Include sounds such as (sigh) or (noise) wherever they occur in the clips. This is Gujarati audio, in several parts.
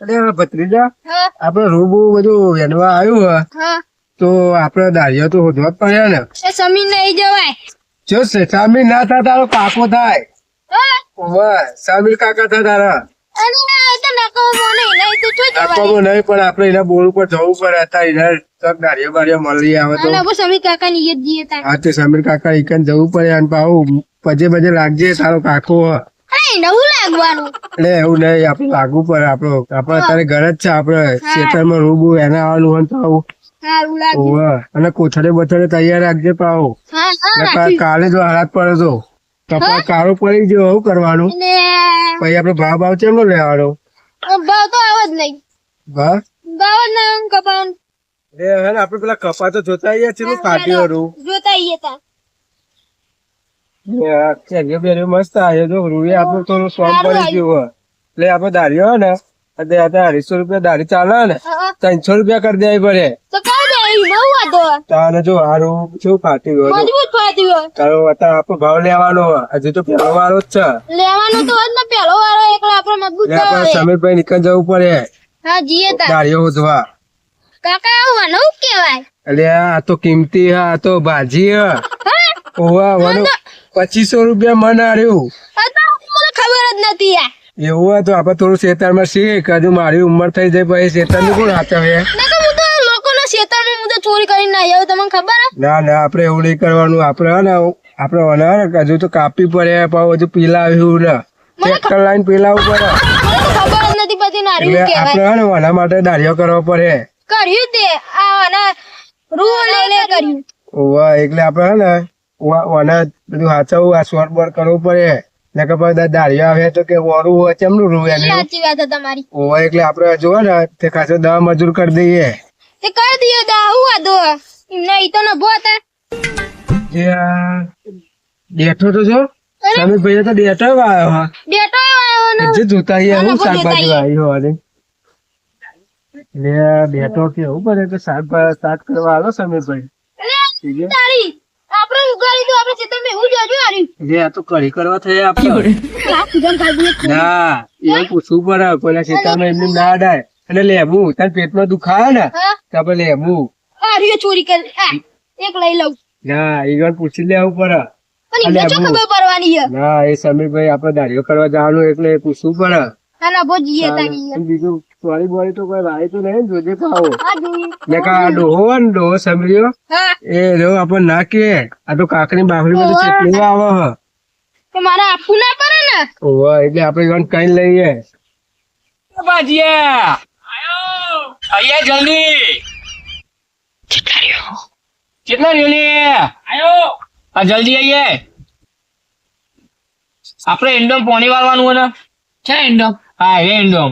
અરે ભત્રીજા આપડે રૂબુ બધું વેનવા આવ્યું હે. તો આપડે દારિયો તો હોદવા પડ્યા ને. એ સમીર નહીં જવાય. જો સામીર ના થાય તારો કાકો થાય. હા. બસ કાકા થાય તારા. જવું પડે પછી પછી સમીર સમીર લાગજે તારો કાકો. નવું લાગવાનું. એટલે એવું નહીં આપણે લાગવું પડે. આપણો આપડે અત્યારે ઘર જ છે આપડે ખેતરમાં રૂબુ એના આવવાનું હોય તો આવું. અને કોથળે બથળે તૈયાર રાખજે રાખી કાલે જો હાથ પડે તો. કપા કાળો પડી ગયો એવું કરવાનું. પછી આપડે ભાવ ભાવ ચેમનો લેવાનો? ભાવ તો આવો જ નહીં. ભાવ? ભાવ ના કપાવાનું. એ હે આપડે પેલા કપા તો જોતા આવીએ છીએ ફાટ્યું વાળું જોતા આઈએ તા. કેરીઓ મસ્ત આવ્યો જો રૂએ આપણે થોડું સ્વામ પડી ગયું હોય. એટલે આપડે દાઢી હોય ને અઢીસો રૂપિયા દાઢી ચાલે ને ત્રણસો રૂપિયા કરી દેવી પડે તારે જો હારું શું ફાટી ગયો મજબૂત ફાટી હોય તારો અત્યારે આપણો ભાવ લેવાનો હજી તો પહેલો વારો જ છે. લેવાનું તો જ ને પેલો વારો એકલા આપણે મજબૂત આપણે સમીરભાઈ નીકળ જવું પડે. હા જીએ તા દાઢીઓ હોધવા કાકા આવું કેવાય? એટલે આ તો કિંમતી હા આ તો ભાજી હે. હા? ઓવા વાનો પચીસો રૂપિયા મન હાર્યું આ તો મને ખબર જ નથી એવું હોય તો આપણે થોડું શેતારમાં શીખ હજુ મારી ઉંમર થઈ જાય પછી શેતારનું કોણ હાથવે નકર હું તો લોકોના ખેતરમાં હું તો ચોરી કરીને ના આવ્યો તમને ખબર ના ના આપણે એવું નહીં કરવાનું. આપણે ને આપણે વના હજુ તો કાપી પડે હજુ પીલાવ્યું ને. ટ્રેક્ટર લાઈન ખબર જ નથી આપણે હે ને વના માટે દાઢીઓ કરવો પડે. કર્યું તે આ અને રૂ લે લે કર્યું. ઓવા એટલે આપણે હે ને વના બધું હાચવવું આ સોર બોર કરવું પડે. ને કે પછી દાઢીઓ આવે તો કે ઓરું હોય ચેમનું રૂ એ સાચી વાત તમારી. ઓવા એટલે આપણે જોવા ને તે ખાસો દવા મજૂર કરી દઈએ. તે કરી દિયો દા હું વાંધો હે? એમના તો ન ભોતા બેઠો તો જો તમે ભાઈ તો બેઠો આવ્યો હા. બેઠો આવ્યો ને. જે જોતા આઈએ હું શાકભાજી આવ્યો આજે લે બેઠો કે પડે કે શાકભાજી સ્ટાર્ટ કરવા આવ્યો સમીરભાઈ. તારી. ઉગાડી તો આપણે ખેતરમાં એવું જ હજુ આરી લે આ તો કઢી કરવા થઈ આપણે. (laughs) આ પૂજન ખાઈ ના એવું પૂછવું પડે કોઈના ખેતરમાં એમને ના ડાય. અને લેબુ તાર પેટમાં દુખાય ને હા? તો આપણે લેબુ. આરી ચોરી કરી. એક લઈ લઉં. ના એ વાર પૂછી લેવું પડે. પણ એમને શું ખબર પડવાની છે? ના એ સમીરભાઈ આપણે દાઢીઓ કરવા જવાનું એટલે એ પૂછવું પડે. ના ના બોજીએ જીએ તારી બીજું? સોરી બોરી તો કોઈ વાય તો નહીં જોજે પાવો હા જોઈએ. ને કા આ ડોહો ને ડોહો સમીર્યો એ જો આપણ ના કે આ તો કાકડી બાફરી માં ચટણી આવે હ. તો મારે આપવું ના પડે ને? ઓવા એટલે આપણે ગણ કઈ લઈએ. બાજીયા આયા! જલ્દી. કેટલા રહ્યો લે આયો! આ જલ્દી આઈએ. આપણે એન્ડોમ પોણી વાળવાનું હોય ને? છે એન્ડોમ હા એ એન્ડોમ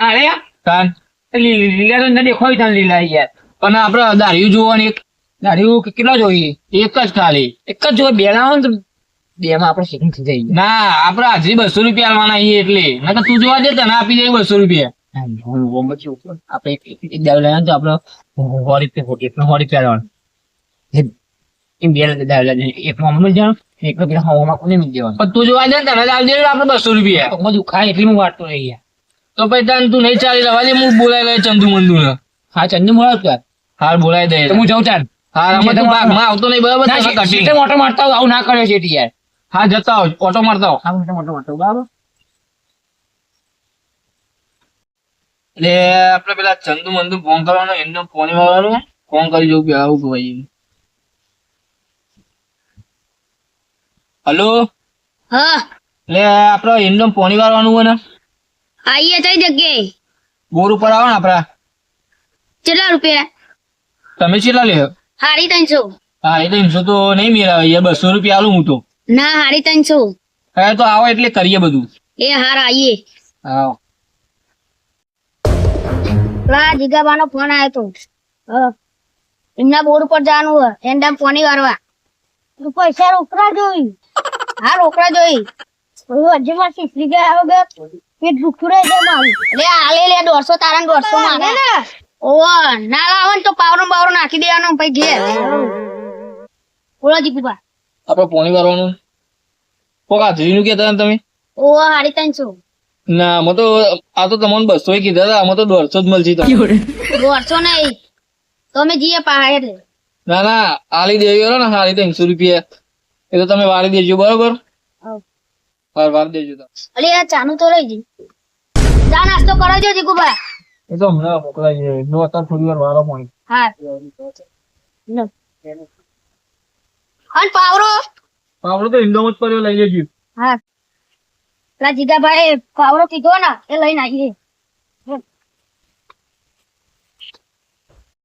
હા રે કાન લીલા તો નથી દેખાય તને લીલા યાર. પણ આપણે દાઢીયું જોવાની એક દાઢીયું કેટલા જોઈએ? એક જ ખાલી. એક જ જોઈએ બે ના હોય ને તો બે માં આપણે સેટિંગ થઈ જાય. ના આપણે હાજરી બસો રૂપિયા આલવાના છીએ એટલે. નકર તું જોવા દે તને આપી દે બસો રૂપિયા. આપણે એક દારૂ લેવાનું તો આપણે સો રૂપિયા ખોટી એટલે સો રૂપિયા લેવાનું એમ બે દારૂ લેવાનું એક માં જાણ. એક પેલા હવામાં કોને મિલ દેવાનું? પણ તું જોવા દે ને તને આપી દે આપણે બસો રૂપિયા. બધું ખાય એટલી હું વાટતો રહી યાર. તો પછી તાન તું નહીં ચાલી રવા દે હું બોલાવી લઈ ચંદુ મંદુ ને હા ચંદુ બોલાવ તું હાલ બોલાવી દે. હું જાઉં ચાલ. હા રમત તું ભાગમાં આવતો નહીં બરાબર? તને ઓટો મારતા આવું ના કર્યો છે યાર. હા જતા આવ ઓટો મારતા આવ. હા ઓટો મારતા મારતા બરાબર? એટલે આપણે પેલા ચંદુ મંદુ ફોન કરવાનો એમનો ફોન વાળવાનો ફોન કરી જોઉં કે આવું ભાઈ હલો હા. એટલે આપડે એમનો પોણી વાળવાનું હોય ને આઈએ કઈ જગ્યાએ? બોર ઉપર આવો ને આપડા. કેટલા રૂપિયા? તમે કેટલા લ્યો હારી ત્રણસો. હા એ તો તો નહીં મેળવે યાર બસો રૂપિયા આલું હું તો. ના હારી ત્રણસો. હા તો આવો એટલે કરીએ બધું. એ હાર આઈએ. હા પેલા જીગાબાનો ફોન આવ્યો તો. હા. એમના બોર ઉપર જવાનું હોય એન્ડમ ફોની વારવા. પૈસા રોકડા જોઈ. હા રોકડા જોઈ. હજી માં શીખી ગયા વગર પેટ દુખતું રહે છે મારું. લે આલે લે દોઢસો તારા ને દોઢસો મારે. ઓવો ના. લાવો ને તો પાવરો બાવરો નાખી દેવાનો પછી ઘેર. બોલો જીગુબા આપડે પોણી વાળવાનું કોકા જીનું ને તમે? ઓવો હાડી ત્રણસો ના મો તો આ તો તમને બસો કીધા હતા આમાં તો દોઢસો જ મળશે દોઢસો નહીં. તમે જીએ પાહે ના ના આલી દેવી ને સાડી ત્રણસો રૂપિયા. એ તો તમે વાળી દેજો બરોબર. વાર વાર દેજો તો. અલી આ ચાનું તો રહી જી ચા નાસ્તો કરાવજો જીગુબા એ તો હમણાં મોકલાઈ જાય નો અત્યારે થોડી વાર વારો પણ હા. અને પાવરો? આપણે તો ઇન્ડોમ જ પડ્યો લઈ લેજો. હા પેલા જીગાભાઈ પાવરો કીધો ને એ લઈને આવીએ.